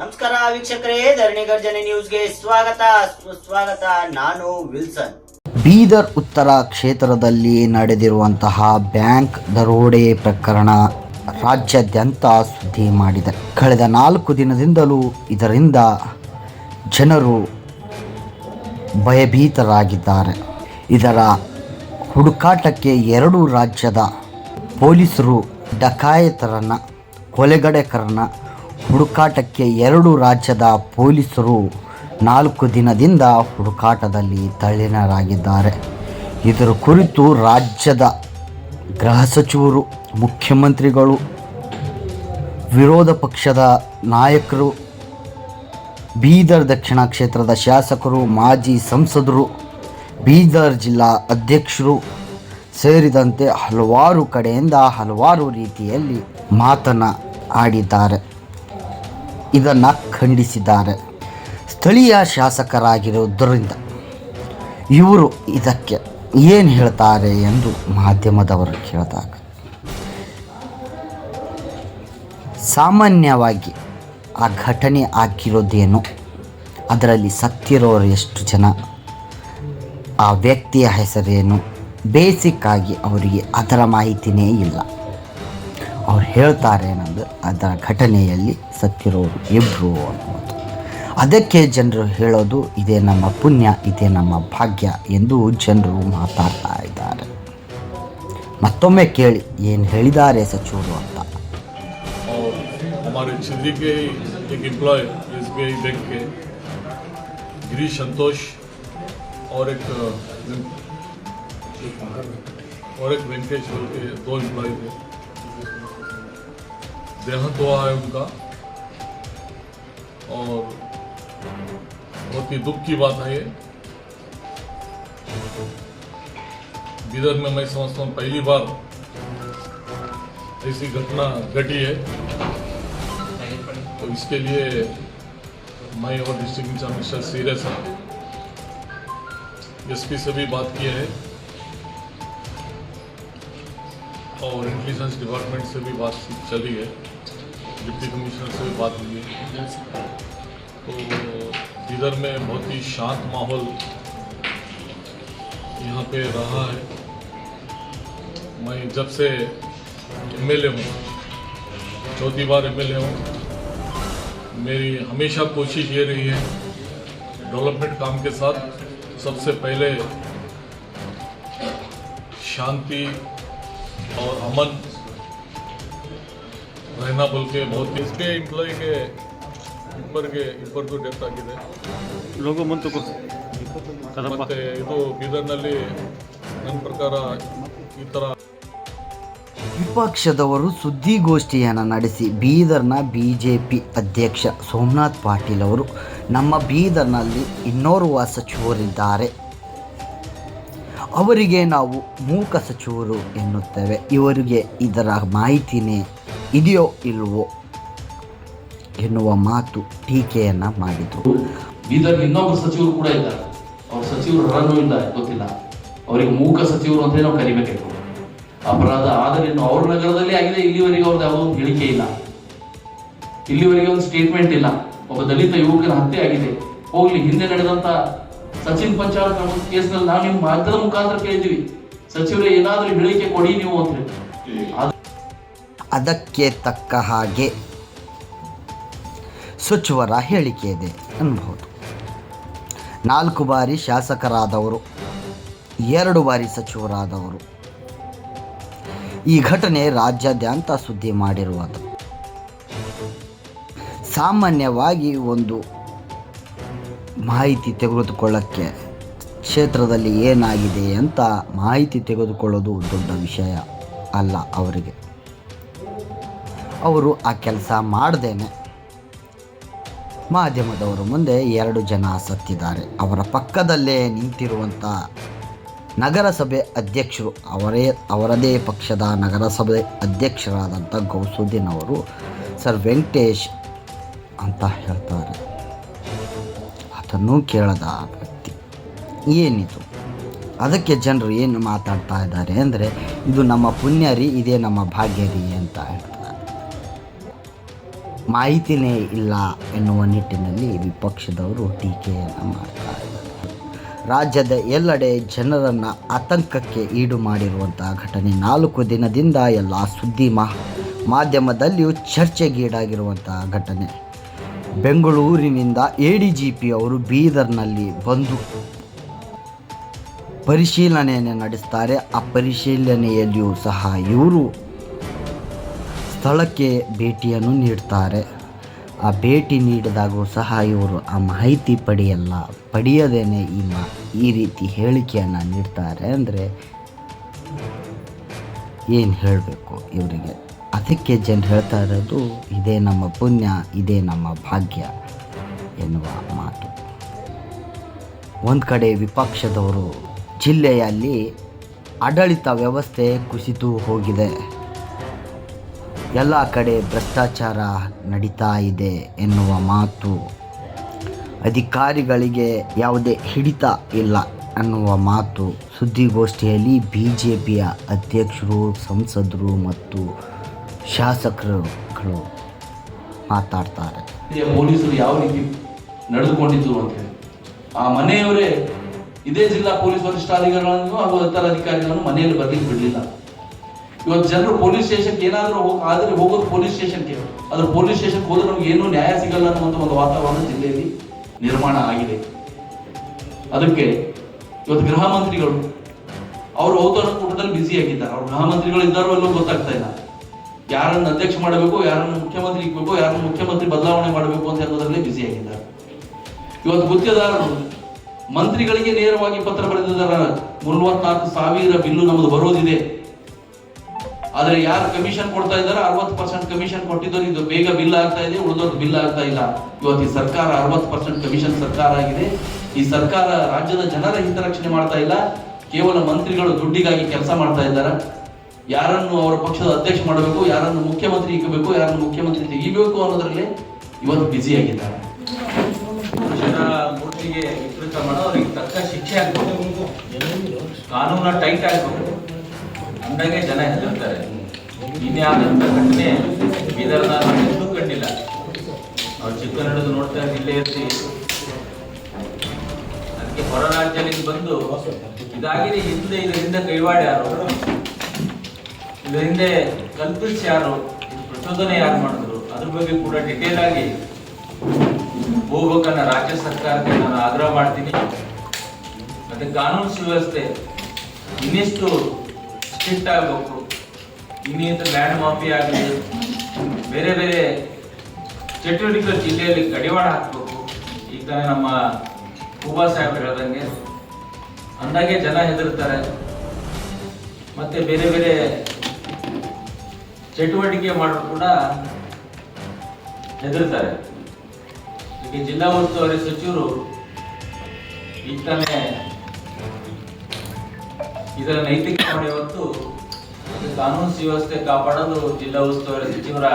ನಮಸ್ಕಾರ ವೀಕ್ಷಕರೇ, ಧರಣಿ ಗರ್ಜನೆ ನ್ಯೂಸ್ಗೆ ಸ್ವಾಗತ. ಸ್ವಾಗತ, ನಾನು ವಿಲ್ಸನ್. ಬೀದರ್ ಉತ್ತರ ಕ್ಷೇತ್ರದಲ್ಲಿ ನಡೆದಿರುವಂತಹ ಬ್ಯಾಂಕ್ ದರೋಡೆ ಪ್ರಕರಣ ರಾಜ್ಯಾದ್ಯಂತ ಸುದ್ದಿ ಮಾಡಿದೆ. ಕಳೆದ ನಾಲ್ಕು ದಿನದಿಂದಲೂ ಇದರಿಂದ ಜನರು ಭಯಭೀತರಾಗಿದ್ದಾರೆ. ಇದರ ಹುಡುಕಾಟಕ್ಕೆ ಎರಡು ರಾಜ್ಯದ ಪೊಲೀಸರು ಡಕಾಯತರನ್ನು, ಕೊಲೆಗಡೆಕರನ್ನ ಹುಡುಕಾಟಕ್ಕೆ ಎರಡು ರಾಜ್ಯದ ಪೊಲೀಸರು ನಾಲ್ಕು ದಿನದಿಂದ ಹುಡುಕಾಟದಲ್ಲಿ ತಳ್ಳಿನರಾಗಿದ್ದಾರೆ. ಇದರ ಕುರಿತು ರಾಜ್ಯದ ಗೃಹ ಸಚಿವರು, ಮುಖ್ಯಮಂತ್ರಿಗಳು, ವಿರೋಧ ಪಕ್ಷದ ನಾಯಕರು, ಬೀದರ್ ದಕ್ಷಿಣ ಕ್ಷೇತ್ರದ ಶಾಸಕರು, ಮಾಜಿ ಸಂಸದರು, ಬೀದರ್ ಜಿಲ್ಲಾ ಅಧ್ಯಕ್ಷರು ಸೇರಿದಂತೆ ಹಲವಾರು ಕಡೆಯಿಂದ ಹಲವಾರು ರೀತಿಯಲ್ಲಿ ಮಾತನಾಡಿದ್ದಾರೆ. ಇದನ್ನು ಖಂಡಿಸಿದ್ದಾರೆ. ಸ್ಥಳೀಯ ಶಾಸಕರಾಗಿರುವುದರಿಂದ ಇವರು ಇದಕ್ಕೆ ಏನು ಹೇಳ್ತಾರೆ ಎಂದು ಮಾಧ್ಯಮದವರು ಕೇಳಿದಾಗ, ಸಾಮಾನ್ಯವಾಗಿ ಆ ಘಟನೆ ಆಗಿರೋದೇನು? ಅದರಲ್ಲಿ ಸತ್ತಿರೋರು ಎಷ್ಟು ಜನ? ಆ ವ್ಯಕ್ತಿಯ ಹೆಸರೇನು? ಬೇಸಿಕ್ ಆಗಿ ಅವರಿಗೆ ಅದರ ಮಾಹಿತಿನೇ ಇಲ್ಲ. ಅವ್ರು ಹೇಳ್ತಾರೆ ಏನಂದ್ರೆ ಅದರ ಘಟನೆಯಲ್ಲಿ ಸತ್ತಿರೋರು ಇಬ್ಬರು ಅನ್ನೋದು ಅದಕ್ಕೆ ಜನರು ಹೇಳೋದು ಇದೇ ನಮ್ಮ ಪುಣ್ಯ ಇದೇ ನಮ್ಮ ಭಾಗ್ಯ ಎಂದು ಜನರು ಮಾತಾಡ್ತಾ ಇದ್ದಾರೆ ಮತ್ತೊಮ್ಮೆ ಕೇಳಿ ಏನು ಹೇಳಿದ್ದಾರೆ ಸಚಿವರು ಅಂತ और हमारे छिंदरी के एक employee S B I bank के गिरीश संतोष और एक अ, और एक वेंकटेश बोल के दो एम्प्लॉय थे देहांत हुआ है उनका और बहुत ही दुख की बात है ये। बिदर में मैं समझता हूँ पहली बार ऐसी घटना घटी है। तो इसके लिए मैं और डिस्ट्रिक्ट इंचार्ज सीरियस है। एसपी से भी बात की है। और इंटेलिजेंस डिपार्टमेंट से भी बात चली है। डिप्टी कमिश्नर से भी बात हुई है तो इधर में बहुत ही शांत माहौल यहाँ पे रहा है। मैं जब से एम एमएलए हूँ, चौथी बार एम एमएलए हूँ, मेरी हमेशा कोशिश ये रही है डेवलपमेंट काम के साथ सबसे पहले शांति और अमन रहना बोल के बहुत इसके एम्प्लॉय के ಇಬ್ಬರಿಗೆ ಇಬ್ಬರದು ಡೆತ್ ಆಗಿದೆ ಲೋಗೋ ಮುಂತು ಕದಪ್ಪ ಮತ್ತೆ ಇದು ಬೀದರ್ನಲ್ಲಿ ನನ್ನ ಪ್ರಕಾರ ಈ ಥರ ವಿಪಕ್ಷದವರು ಸುದ್ದಿಗೋಷ್ಠಿಯನ್ನು ನಡೆಸಿ ಬೀದರ್ನ ಬಿ ಜೆ ಪಿ ಅಧ್ಯಕ್ಷ ಸೋಮನಾಥ್ ಪಾಟೀಲ್ ಅವರು ನಮ್ಮ ಬೀದರ್ನಲ್ಲಿ ಇನ್ನೋರ್ವ ಸಚಿವರಿದ್ದಾರೆ ಅವರಿಗೆ ನಾವು ಮೂಕ ಸಚಿವರು ಎನ್ನುತ್ತೇವೆ ಇವರಿಗೆ ಇದರ ಮಾಹಿತಿನೇ ಇದೆಯೋ ಇಲ್ವೋ ಎನ್ನುವ ಮಾತು ಟೀಕೆಯನ್ನ ಮಾಡಿದರು. ಬೀದರ್ ಇನ್ನೊಬ್ಬರು ಸಚಿವರು ಕೂಡ ಇದ್ದಾರೆ. ಅವ್ರ ಸಚಿವರು ರನ್ನು ಇಲ್ಲ ಗೊತ್ತಿಲ್ಲ. ಅವರಿಗೆ ಮೂಕ ಸಚಿವರು ಅಂತ ನಾವು ಕರಿಬೇಕು ಅಪರಾಧ ಆದರೆ ಇನ್ನು ಅವ್ರ ನಗರದಲ್ಲಿ ಆಗಿದೆ ಇಲ್ಲಿವರೆಗೆ ಅವ್ರದ್ದು ಯಾವುದೋ ಒಂದು ಹೇಳಿಕೆ ಇಲ್ಲ. ಇಲ್ಲಿವರೆಗೆ ಒಂದು ಸ್ಟೇಟ್ಮೆಂಟ್ ಇಲ್ಲ. ಒಬ್ಬ ದಲಿತ ಯುವಕನ ಹತ್ಯೆ ಆಗಿದೆ. ಹೋಗ್ಲಿ ಹಿಂದೆ ನಡೆದಂತ ಸಚಿನ್ ಪಂಚಾಳ್ ಕೇಸ್ನಲ್ಲಿ ನಾವು ನಿಮ್ಮ ಮಾಧ್ಯಮದ ಮುಖಾಂತರ ಕೇಳಿದ್ವಿ ಸಚಿವರೇ ಏನಾದ್ರೂ ಹೇಳಿಕೆ ಕೊಡಿ ನೀವು ಅಂತ ಹೇಳಿ ಆದ್ರೆ ಅದಕ್ಕೆ ತಕ್ಕ ಹಾಗೆ ಸಚಿವರ ಹೇಳಿಕೆ ಇದೆ ಅನ್ಬಹುದು ನಾಲ್ಕು ಬಾರಿ ಶಾಸಕರಾದವರು, ಎರಡು ಬಾರಿ ಸಚಿವರಾದವರು. ಈ ಘಟನೆ ರಾಜ್ಯಾದ್ಯಂತ ಸುದ್ದಿ ಮಾಡಿರುವುದು. ಸಾಮಾನ್ಯವಾಗಿ ಒಂದು ಮಾಹಿತಿ ತೆಗೆದುಕೊಳ್ಳೋಕ್ಕೆ ಕ್ಷೇತ್ರದಲ್ಲಿ ಏನಾಗಿದೆ ಅಂತ ಮಾಹಿತಿ ತೆಗೆದುಕೊಳ್ಳೋದು ದೊಡ್ಡ ವಿಷಯ ಅಲ್ಲ ಅವರಿಗೆ. ಅವರು ಆ ಕೆಲಸ ಮಾಡ್ದೇನೆ. ಮಾಧ್ಯಮದವರ ಮುಂದೆ ಎರಡು ಜನ ಸತ್ತಿದ್ದಾರೆ. ಅವರ ಪಕ್ಕದಲ್ಲೇ ನಿಂತಿರುವಂಥ ನಗರಸಭೆ ಅಧ್ಯಕ್ಷರು, ಅವರೇ, ಅವರದೇ ಪಕ್ಷದ ನಗರಸಭೆ ಅಧ್ಯಕ್ಷರಾದಂಥ ಗೌಸುದ್ದೀನ್ ಅವರು ಸರ್ ವೆಂಕಟೇಶ್ ಅಂತ ಹೇಳ್ತಾರೆ. ಅದನ್ನು ಕೇಳದ ವ್ಯಕ್ತಿ, ಏನಿದು? ಅದಕ್ಕೆ ಜನರು ಏನು ಮಾತಾಡ್ತಾ ಇದ್ದಾರೆ ಅಂದರೆ, ಇದು ನಮ್ಮ ಪುಣ್ಯ ರೀ ಇದೇ ನಮ್ಮ ಭಾಗ್ಯ ರೀ ಅಂತ ಹೇಳ್ತಾರೆ. ಮಾಹಿತಿನೇ ಇಲ್ಲ ಎನ್ನುವ ನಿಟ್ಟಿನಲ್ಲಿ ವಿಪಕ್ಷದವರು ಟೀಕೆಯನ್ನು ಮಾಡ್ತಾ ರಾಜ್ಯದ ಎಲ್ಲೆಡೆ ಜನರನ್ನು ಆತಂಕಕ್ಕೆ ಈಡು ಮಾಡಿರುವಂತಹ ಘಟನೆ ನಾಲ್ಕು ದಿನದಿಂದ ಎಲ್ಲ ಸುದ್ದಿ ಮಾ, ಮಾಧ್ಯಮದಲ್ಲಿಯೂ ಚರ್ಚೆಗೀಡಾಗಿರುವಂತಹ ಘಟನೆ. ಬೆಂಗಳೂರಿನಿಂದ ಎ ಡಿ ಜಿ ಪಿ ಅವರು ಬೀದರ್ನಲ್ಲಿ ಬಂದು ಪರಿಶೀಲನೆಯನ್ನು ನಡೆಸ್ತಾರೆ. ಆ ಪರಿಶೀಲನೆಯಲ್ಲಿಯೂ ಸಹ ಇವರು ಸ್ಥಳಕ್ಕೆ ಭೇಟಿಯನ್ನು ನೀಡ್ತಾರೆ. ಆ ಭೇಟಿ ನೀಡಿದಾಗೂ ಸಹ ಇವರು ಆ ಮಾಹಿತಿ ಪಡೆಯಲ್ಲ, ಪಡೆಯದೇನೆ ಈ ಮಾ ಈ ರೀತಿ ಹೇಳಿಕೆಯನ್ನು ನೀಡ್ತಾರೆ ಅಂದರೆ ಏನು ಹೇಳಬೇಕು ಇವರಿಗೆ? ಅದಕ್ಕೆ ಜನರು ಹೇಳ್ತಾ ಇರೋದು, ಇದೇ ನಮ್ಮ ಪುಣ್ಯ, ಇದೇ ನಮ್ಮ ಭಾಗ್ಯ ಎನ್ನುವ ಮಾತು. ಒಂದು ಕಡೆ ವಿಪಕ್ಷದವರು ಜಿಲ್ಲೆಯಲ್ಲಿ ಆಡಳಿತ ವ್ಯವಸ್ಥೆ ಕುಸಿತು ಹೋಗಿದೆ. ಎಲ್ಲ ಕಡೆ ಭ್ರಷ್ಟಾಚಾರ ನಡೀತಾ ಇದೆ ಎನ್ನುವ ಮಾತು ಅಧಿಕಾರಿಗಳಿಗೆ ಯಾವುದೇ ಹಿಡಿತ ಇಲ್ಲ ಅನ್ನುವ ಮಾತು ಸುದ್ದಿಗೋಷ್ಠಿಯಲ್ಲಿ ಬಿ ಜೆ ಪಿಯ ಅಧ್ಯಕ್ಷರು, ಸಂಸದರು ಮತ್ತು ಶಾಸಕರುಗಳು ಮಾತಾಡ್ತಾರೆ. ಪೊಲೀಸರು ಯಾವ ರೀತಿ ನಡೆದುಕೊಂಡಿದ್ರು ಅಂತ ಹೇಳಿ. ಆ ಮನೆಯವರೇ ಇದೇ ಜಿಲ್ಲಾ ಪೊಲೀಸ್ ವರಿಷ್ಠಾಧಿಕಾರಿಗಳನ್ನು ಹಾಗೂ ಇತರ ಅಧಿಕಾರಿಗಳನ್ನು ಮನೆಯಲ್ಲಿ ಬರ್ಲಿಕ್ಕೆ ಬಿಡಲಿಲ್ಲ. ಇವತ್ತು ಜನರು ಪೊಲೀಸ್ ಸ್ಟೇಷನ್ಗೆ ಏನಾದರೂ ಹೋಗಿ ಆದರೆ ಹೋಗೋದು ಪೊಲೀಸ್ ಸ್ಟೇಷನ್ಗೆ. ಅದ್ರ ಪೊಲೀಸ್ ಸ್ಟೇಷನ್ಗೆ ಹೋದ್ರೆ ನಮ್ಗೆ ಏನೂ ನ್ಯಾಯ ಸಿಗಲ್ಲ ಅನ್ನುವಂಥ ಒಂದು ವಾತಾವರಣ ಜಿಲ್ಲೆಯಲ್ಲಿ ನಿರ್ಮಾಣ ಆಗಿದೆ. ಅದಕ್ಕೆ ಇವತ್ತು ಗೃಹ ಮಂತ್ರಿಗಳು, ಅವರು ಔತಣಕೂಟದಲ್ಲಿ ಬ್ಯುಸಿ ಆಗಿದ್ದಾರೆ. ಅವ್ರು ಗೃಹ ಮಂತ್ರಿಗಳು ಇದ್ದಾರೋ ಎಲ್ಲೋ ಗೊತ್ತಾಗ್ತಾ ಇಲ್ಲ. ಯಾರನ್ನು ಅಧ್ಯಕ್ಷ ಮಾಡಬೇಕು, ಯಾರನ್ನು ಮುಖ್ಯಮಂತ್ರಿ ಇಕ್ಬೇಕು, ಯಾರನ್ನು ಮುಖ್ಯಮಂತ್ರಿ ಬದಲಾವಣೆ ಮಾಡಬೇಕು ಅಂತ ಹೇಳೋದ್ರಲ್ಲೇ ಬ್ಯುಸಿ ಆಗಿದ್ದಾರೆ. ಇವತ್ತು ಗುತ್ತಿಗೆದಾರರು, ಮಂತ್ರಿಗಳಿಗೆ ನೇರವಾಗಿ ಪತ್ರ ಬರೆದಿದ್ದಾರೆ. ಮೂವತ್ನಾಲ್ಕು ಸಾವಿರ ಬಿಲ್ಲು ನಮ್ಮದು ಬರೋದಿದೆ. ಆದ್ರೆ ಯಾರು ಕಮಿಷನ್ ಕೊಡ್ತಾ ಇದ್ದಾರೆ ಅರವತ್ತು ಪರ್ಸೆಂಟ್ ಕಮಿಷನ್ ಕೊಟ್ಟಿದ್ದವ್ರು ಇದು ಬೇಗ ಬಿಲ್ ಆಗ್ತಾ ಇದೆ ಉಳಿದವ್ರು ಬಿಲ್ ಆಗ್ತಾ ಇಲ್ಲ. ಇವತ್ತು ಈ ಸರ್ಕಾರ ಅರವತ್ತು ಪರ್ಸೆಂಟ್ ಕಮಿಷನ್ ಸರ್ಕಾರ ಆಗಿದೆ. ಈ ಸರ್ಕಾರ ರಾಜ್ಯದ ಜನರ ಹಿತರಕ್ಷಣೆ ಮಾಡ್ತಾ ಇಲ್ಲ. ಕೇವಲ ಮಂತ್ರಿಗಳು ದುಡ್ಡಿಗಾಗಿ ಕೆಲಸ ಮಾಡ್ತಾ ಇದ್ದಾರೆ. ಯಾರನ್ನು ಅವರ ಪಕ್ಷದ ಅಧ್ಯಕ್ಷ ಮಾಡಬೇಕು, ಯಾರನ್ನು ಮುಖ್ಯಮಂತ್ರಿ ಇಕ್ಕಬೇಕು ಯಾರನ್ನು ಮುಖ್ಯಮಂತ್ರಿ ತೆಗಿಬೇಕು ಅನ್ನೋದ್ರಲ್ಲಿ ಇವತ್ತು ಬ್ಯುಸಿ ಆಗಿದ್ದಾರೆ. ವಿಕೃತ ಮಾಡೋ ಅವ್ರಿಗೆ ತಕ್ಕ ಶಿಕ್ಷೆ ಆಗಬೇಕು. ಕಾನೂನ ಟೈಟ್ ಆಗ್ಬೇಕು. ಅಂದಾಗೆ ಜನ ಹೆದರ್ತಾರೆ. ಆದಂತ ಘಟನೆ ಬೀದರ್ ನಾನು ಎಂದೂ ಕಂಡಿಲ್ಲ. ನಾವು ಚಿಕ್ಕನಡದು ನೋಡ್ತಾ ಇಲ್ಲೇ ಇರ್ತಿ ಅದಕ್ಕೆ ಹೊರ ರಾಜ್ಯದಿಂದ ಬಂದು ಇದಾಗಿದೆ, ಹಿಂದೆ ಇದರಿಂದ ಕೈವಾಡ ಯಾರು? ಇದರ ಹಿಂದೆ ಕಲ್ಪಿಸಿ ಯಾರು? ಪ್ರಚೋದನೆ ಯಾರು ಮಾಡಿದ್ರು? ಅದ್ರ ಬಗ್ಗೆ ಕೂಡ ಡಿಟೇಲ್ ಆಗಿ ಹೋಗ್ಬೇಕನ್ನ ರಾಜ್ಯ ಸರ್ಕಾರಕ್ಕೆ ನಾನು ಆಗ್ರಹ ಮಾಡ್ತೀನಿ. ಮತ್ತೆ ಕಾನೂನು ಸುವ್ಯವಸ್ಥೆ, ಇನ್ನಿಷ್ಟು ಸ್ಟ್ರಿಕ್ಟ್ ಆಗಬೇಕು ಇನ್ನಿಂದ ಬ್ಯಾಂಡ್ ಮಾಫಿ ಆಗಲಿ ಬೇರೆ ಬೇರೆ ಚಟುವಟಿಕೆ ಜಿಲ್ಲೆಯಲ್ಲಿ ಕಡಿವಾಣ ಹಾಕಬೇಕು. ಈಗ ನಮ್ಮ ಕುಬಾ ಸಾಹೇಬ್ ಹೇಳ್ದಂಗೆ. ಅಂದಾಗೆ ಜನ ಹೆದರ್ತಾರೆ. ಮತ್ತೆ ಬೇರೆ ಬೇರೆ ಚಟುವಟಿಕೆ ಮಾಡೋರು ಕೂಡ ಹೆದರ್ತಾರೆ. ಈಗ ಜಿಲ್ಲಾ ಉಸ್ತುವಾರಿ ಸಚಿವರು ಈಗ ತಾನೇ ಇದರ ನೈತಿಕ ಹೊಣೆ ಹೊತ್ತು ಕಾನೂನು ಸುವ್ಯವಸ್ಥೆ ಕಾಪಾಡಲು ಜಿಲ್ಲಾ ಉಸ್ತುವಾರಿ ಸಚಿವರ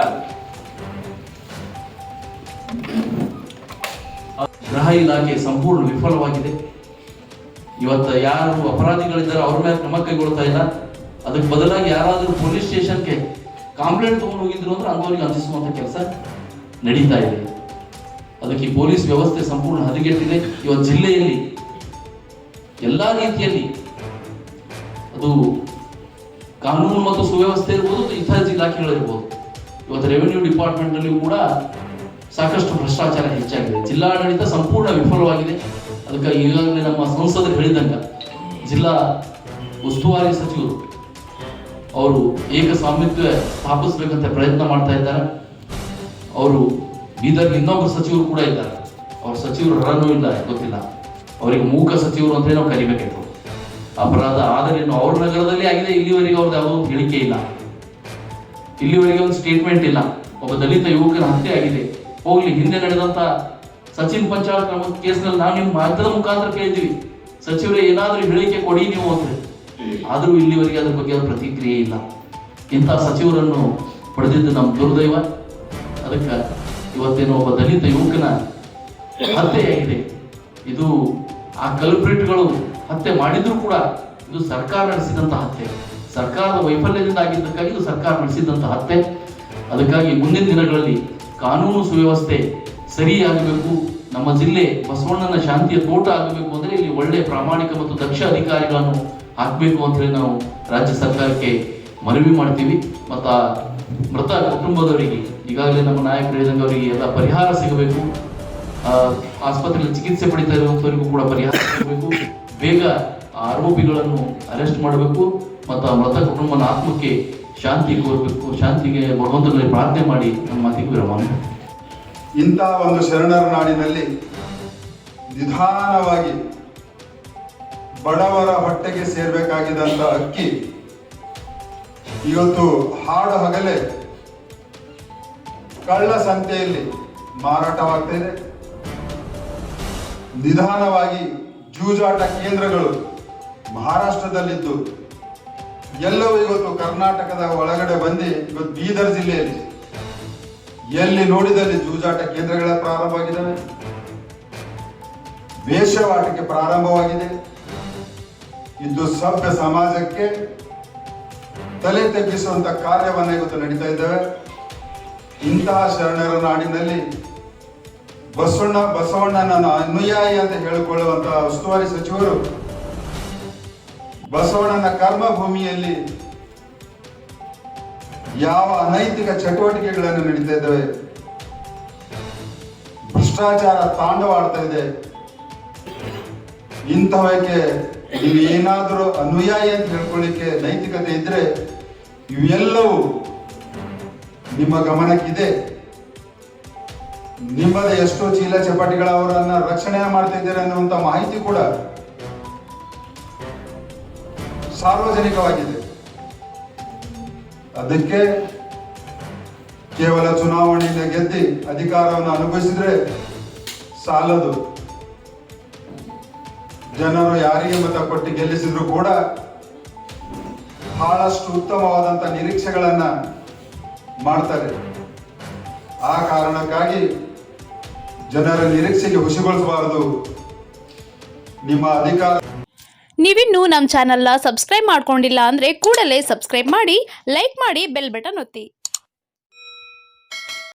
ಗೃಹ ಇಲಾಖೆ ಸಂಪೂರ್ಣ ವಿಫಲವಾಗಿದೆ. ಇವತ್ತು ಯಾರು ಅಪರಾಧಿಗಳಿದ್ದಾರೆ ಅವ್ರ ಮೇಲೆ ಕ್ರಮ ಕೈಗೊಳ್ತಾ ಇಲ್ಲ. ಅದಕ್ಕೆ ಬದಲಾಗಿ ಯಾರಾದರೂ ಪೊಲೀಸ್ ಸ್ಟೇಷನ್ಗೆ ಕಂಪ್ಲೇಂಟ್ ತಗೊಂಡು ಹೋಗಿದ್ರು ಅಂದ್ರೆ ಅಂಥವ್ರಿಗೆ ಅಂಜಿಸುವಂಥ ಕೆಲಸ ನಡೀತಾ ಇದೆ. ಅದಕ್ಕೆ ಪೊಲೀಸ್ ವ್ಯವಸ್ಥೆ ಸಂಪೂರ್ಣ ಹದಗೆಟ್ಟಿದೆ. ಇವತ್ತು ಜಿಲ್ಲೆಯಲ್ಲಿ ಎಲ್ಲಾ ರೀತಿಯಲ್ಲಿ ಅದು ಕಾನೂನು ಮತ್ತು ಸುವ್ಯವಸ್ಥೆ ಇರ್ಬೋದು ಇತರ ಇಲಾಖೆಗಳಿರ್ಬೋದು ಇವತ್ತು ರೆವೆನ್ಯೂ ಡಿಪಾರ್ಟ್ಮೆಂಟ್ ನಲ್ಲಿಯೂ ಕೂಡ ಸಾಕಷ್ಟು ಭ್ರಷ್ಟಾಚಾರ ಹೆಚ್ಚಾಗಿದೆ. ಜಿಲ್ಲಾಡಳಿತ ಸಂಪೂರ್ಣ ವಿಫಲವಾಗಿದೆ. ಅದಕ್ಕೆ ಈಗಾಗಲೇ ನಮ್ಮ ಸಂಸದರು ಹೇಳಿದಂಗ ಜಿಲ್ಲಾ ಉಸ್ತುವಾರಿ ಸಚಿವರು ಅವರು ಏಕ ಸ್ವಾಮಿತ್ವ ಸ್ಥಾಪಿಸಬೇಕಂತ ಪ್ರಯತ್ನ ಮಾಡ್ತಾ ಇದ್ದಾರೆ. ಅವರು ಬೀದರ್ ಇನ್ನೊಬ್ಬರು ಸಚಿವರು ಕೂಡ ಇದ್ದಾರೆ. ಅವ್ರ ಸಚಿವರು ಹರನೂ ಇಲ್ಲ, ಗೊತ್ತಿಲ್ಲ. ಅವರಿಗೆ ಮೂಕ ಸಚಿವರು ಅಂತ ನಾವು ಕರಿಬೇಕಾಯ್ತು ಅಪರಾಧ. ಆದರೆ ಇನ್ನು ಅವ್ರ ನಗರದಲ್ಲಿ ಆಗಿದೆ, ಇಲ್ಲಿವರೆಗೆ ಅವ್ರದ್ದು ಯಾವುದೋ ಹೇಳಿಕೆ ಇಲ್ಲ. ಇಲ್ಲಿವರೆಗೆ ಒಂದು ಸ್ಟೇಟ್ಮೆಂಟ್ ಇಲ್ಲ. ಒಬ್ಬ ದಲಿತ ಯುವಕನ ಹತ್ಯೆ ಆಗಿದೆ. ಹೋಗ್ಲಿ, ಹಿಂದೆ ನಡೆದಂತ ಸಚಿನ್ ಪಂಚಾಳ ಕೇಸ್ನಲ್ಲಿ ನಾವು ನಿಮ್ಮ ಮಾಧ್ಯಮದ ಮುಖಾಂತರ ಕೇಳಿದ್ವಿ ಸಚಿವರೇ ಏನಾದರೂ ಹೇಳಿಕೆ ಕೊಡಿ ನೀವು ಅಂತ ಆದರೂ ಇಲ್ಲಿವರೆಗೆ ಅದ್ರ ಬಗ್ಗೆ ಪ್ರತಿಕ್ರಿಯೆ ಇಲ್ಲ. ಇಂಥ ಸಚಿವರನ್ನು ಪಡೆದಿದ್ದು ನಮ್ಮ ದುರ್ದೈವ. ಅದಕ್ಕೆ ಇವತ್ತೇನೋ ಒಬ್ಬ ದಲಿತ ಯುವಕನ ಹತ್ಯೆಯಾಗಿದೆ ಇದು ಆ ಕಲ್ಪ್ರಿಟ್ಗಳು ಹತ್ಯೆ ಮಾಡಿದ್ರು ಕೂಡ ಇದು ಸರ್ಕಾರ ನಡೆಸಿದಂತಹ ಹತ್ಯೆ. ಸರ್ಕಾರದ ವೈಫಲ್ಯದಿಂದ ಆಗಿದ್ದಕ್ಕಾಗಿ ಇದು ಸರ್ಕಾರ ನಡೆಸಿದಂತಹ ಹತ್ಯೆ. ಅದಕ್ಕಾಗಿ ಮುಂದಿನ ದಿನಗಳಲ್ಲಿ ಕಾನೂನು ಸುವ್ಯವಸ್ಥೆ ಸರಿಯಾಗಬೇಕು. ನಮ್ಮ ಜಿಲ್ಲೆ ಬಸವಣ್ಣನ ಶಾಂತಿಯ ತೋಟ ಆಗಬೇಕು ಅಂದರೆ ಇಲ್ಲಿ ಒಳ್ಳೆ ಪ್ರಾಮಾಣಿಕ ಮತ್ತು ದಕ್ಷ ಅಧಿಕಾರಿಗಳನ್ನು ಹಾಕಬೇಕು ಅಂತ ಹೇಳಿ ನಾವು ರಾಜ್ಯ ಸರ್ಕಾರಕ್ಕೆ ಮನವಿ ಮಾಡ್ತೀವಿ. ಮತ್ತು ಮೃತ ಕುಟುಂಬದವರಿಗೆ, ಈಗಾಗಲೇ ನಮ್ಮ ನಾಯಕರು ಹೇಳಿದಂಗೆ ಅವರಿಗೆ ಎಲ್ಲ ಪರಿಹಾರ ಸಿಗಬೇಕು. ಆಸ್ಪತ್ರೆಯಲ್ಲಿ ಚಿಕಿತ್ಸೆ ಪಡಿತಾ ಇರುವಂಥವರಿಗೂ ಕೂಡ ಪರಿಹಾರ ಸಿಗಬೇಕು. ಬೇಗ ಆರೋಪಿಗಳನ್ನು ಅರೆಸ್ಟ್ ಮಾಡಬೇಕು ಮತ್ತು ಆ ಮೃತ ಕುಟುಂಬನ ಆತ್ಮಕ್ಕೆ ಶಾಂತಿ ಕೋರಬೇಕು, ಶಾಂತಿಗೆ ಭಗವಂತನಲ್ಲಿ ಪ್ರಾರ್ಥನೆ ಮಾಡಿ ನಮ್ಮ ಮಾತಿಗೆ ವಿರಾಮ. ಇಂಥ ಒಂದು ಶರಣರ ನಾಡಿನಲ್ಲಿ ನಿಧಾನವಾಗಿ ಬಡವರ ಹೊಟ್ಟೆಗೆ ಸೇರ್ಬೇಕಾಗಿದ್ದಂಥ ಅಕ್ಕಿ ಇವತ್ತು ಹಾಡು ಹಗಲೇ ಕಳ್ಳ ಸಂತೆಯಲ್ಲಿ ಮಾರಾಟವಾಗ್ತಾ ಇದೆ. ನಿಧಾನವಾಗಿ ಜೂಜಾಟ ಕೇಂದ್ರಗಳು ಮಹಾರಾಷ್ಟ್ರದಲ್ಲಿದ್ದು. ಎಲ್ಲವೂ ಇವತ್ತು ಕರ್ನಾಟಕದ ಒಳಗಡೆ ಬಂದು ಇವತ್ತು ಬೀದರ್ ಜಿಲ್ಲೆಯಲ್ಲಿ. ಎಲ್ಲಿ ನೋಡಿದಲ್ಲಿ ಜೂಜಾಟ ಕೇಂದ್ರಗಳ ಪ್ರಾರಂಭವಾಗಿದ್ದಾವೆ ವೇಷವಾಟಕ್ಕೆ ಪ್ರಾರಂಭವಾಗಿದೆ. ಇದು ಸಭ್ಯ ಸಮಾಜಕ್ಕೆ ತಲೆ ತಗ್ಗಿಸುವಂತ ಕಾರ್ಯವನ್ನು ಇವತ್ತು ನಡೀತಾ ಇದ್ದಾವೆ. ಇಂತಹ ಶರಣರ ನಾಡಿನಲ್ಲಿ ಬಸವಣ್ಣ ಬಸವಣ್ಣನ ಅನುಯಾಯಿ ಅಂತ ಹೇಳಿಕೊಳ್ಳುವಂತಹ ಉಸ್ತುವಾರಿ ಸಚಿವರು ಬಸವಣ್ಣನ ಕರ್ಮಭೂಮಿಯಲ್ಲಿ ಯಾವ ಅನೈತಿಕ ಚಟುವಟಿಕೆಗಳನ್ನು ನಡೀತಾ ಇದ್ದಾವೆ? ಭ್ರಷ್ಟಾಚಾರ ತಾಂಡವಾಡ್ತಾ ಇದೆ. ಇಂಥವಕ್ಕೆ ನೀವು ಏನಾದರೂ ಅನುಯಾಯಿ ಅಂತ ಹೇಳ್ಕೊಳ್ಳಿಕ್ಕೆ ನೈತಿಕತೆ ಇದ್ರೆ ಇವೆಲ್ಲವೂ ನಿಮ್ಮ ಗಮನಕ್ಕಿದೆ. ನಿಮ್ಮದ ಎಷ್ಟೋ ಚೀಲ ಚಪಾಟಿಗಳ ಅವರನ್ನ ರಕ್ಷಣೆ ಮಾಡ್ತಿದ್ದೀರಿ ಅನ್ನುವಂತ ಮಾಹಿತಿ ಕೂಡ ಸಾರ್ವಜನಿಕವಾಗಿದೆ. ಅದಕ್ಕೆ ಕೇವಲ ಚುನಾವಣೆಯಿಂದ ಗೆದ್ದಿ ಅಧಿಕಾರವನ್ನು ಅನುಭವಿಸಿದ್ರೆ ಸಾಲದು. ಜನರು ಯಾರಿಗೆ ಮತ ಕೊಟ್ಟು ಗೆಲ್ಲಿಸಿದ್ರು ಕೂಡ ಬಹಳಷ್ಟು ಉತ್ತಮವಾದಂತ ನಿರೀಕ್ಷೆಗಳನ್ನ ಮಾಡ್ತಾರೆ. ಆ ಕಾರಣಕ್ಕಾಗಿ ಜನರ ನಿರೀಕ್ಷೆಗೆ ಹುಸಿಗೊಳಿಸಬಾರದು ನಿಮ್ಮ ಅಧಿಕಾರ ನೀವಿನ್ನೂ ನಮ್ಮ ಚಾನಲ್ನ ಸಬ್ಸ್ಕ್ರೈಬ್ ಮಾಡ್ಕೊಂಡಿಲ್ಲ ಅಂದರೆ ಕೂಡಲೇ ಸಬ್ಸ್ಕ್ರೈಬ್ ಮಾಡಿ, ಲೈಕ್ ಮಾಡಿ, ಬೆಲ್ ಬಟನ್ ಒತ್ತಿ.